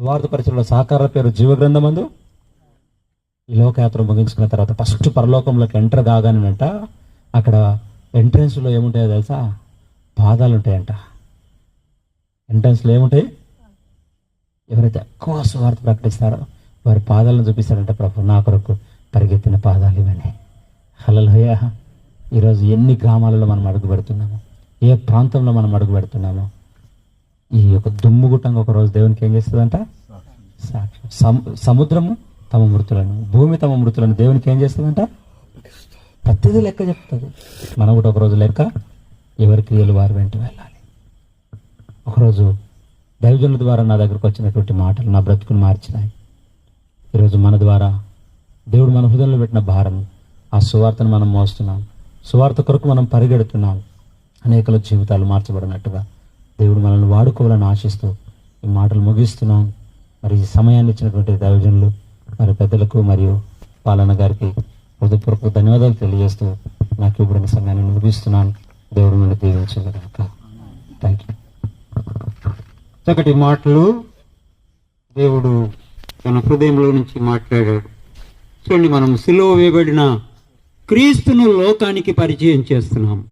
వార్త పరిచయంలో సహకార పేరు జీవగ్రంథమందు. ఈ లోకయాత్ర ముగించుకున్న తర్వాత ఫస్ట్ పరలోకంలోకి ఎంటర్ కాగానేనంట. అక్కడ ఎంట్రన్స్లో ఏముంటాయో తెలుసా? పాదాలు ఉంటాయంట ఎంట్రన్స్లో ఏముంటాయి? ఎవరైతే ఎక్కువ స్వార్థ ప్రకటిస్తారో వారి పాదాలను చూపిస్తారంటే ప్రభు నా కొరకు పరిగెత్తిన పాదాలు ఇవన్నీ. హలలోయ ఈరోజు ఎన్ని గ్రామాలలో మనం అడుగు పెడుతున్నాము? ఏ ప్రాంతంలో మనం అడుగు పెడుతున్నామో? ఈ యొక్క దుమ్ముగుట్టంగా ఒక రోజు దేవునికి ఏం చేస్తుందంట? సాక్షి. సము- సముద్రము తమ మృతులను భూమి తమ మృతులను దేవునికి ఏం చేస్తుందంట? ప్రతిదీ లెక్క చెప్తుంది. మనం కూడా ఒకరోజు లెక్క ఎవరి క్రియలు వారి వెంట వెళ్ళాలి. ఒకరోజు దైవజనుల ద్వారా నా దగ్గరకు వచ్చినటువంటి మాటలు నా బ్రతుకును మార్చినాయి. ఈరోజు మన ద్వారా దేవుడు మన హృదయంలో పెట్టిన భారం ఆ సువార్తను మనం మోస్తున్నాం. సువార్త కొరకు మనం పరిగెడుతున్నాం. అనేకల జీవితాలు మార్చబడినట్టుగా మమ్మల్ని వాడుకోవాలని ఆశిస్తూ ఈ మాటలు ముగిస్తున్నాం. మరి ఈ సమయాన్ని ఇచ్చినటువంటి దైవజనులు మరి పెద్దలకు మరియు పాలన గారికి హృదయపూర్వక ధన్యవాదాలు తెలియజేస్తూ నాకు ఇప్పుడున్న సమయాన్ని ముగిస్తున్నాను. దేవుడు నుండి దీవించింది కనుక థ్యాంక్ యూ చక్కటి మాటలు దేవుడు తన హృదయంలో నుంచి మాట్లాడాడు. చూడండి మనం సిలువ వేయబడిన క్రీస్తును లోకానికి పరిచయం చేస్తున్నాం.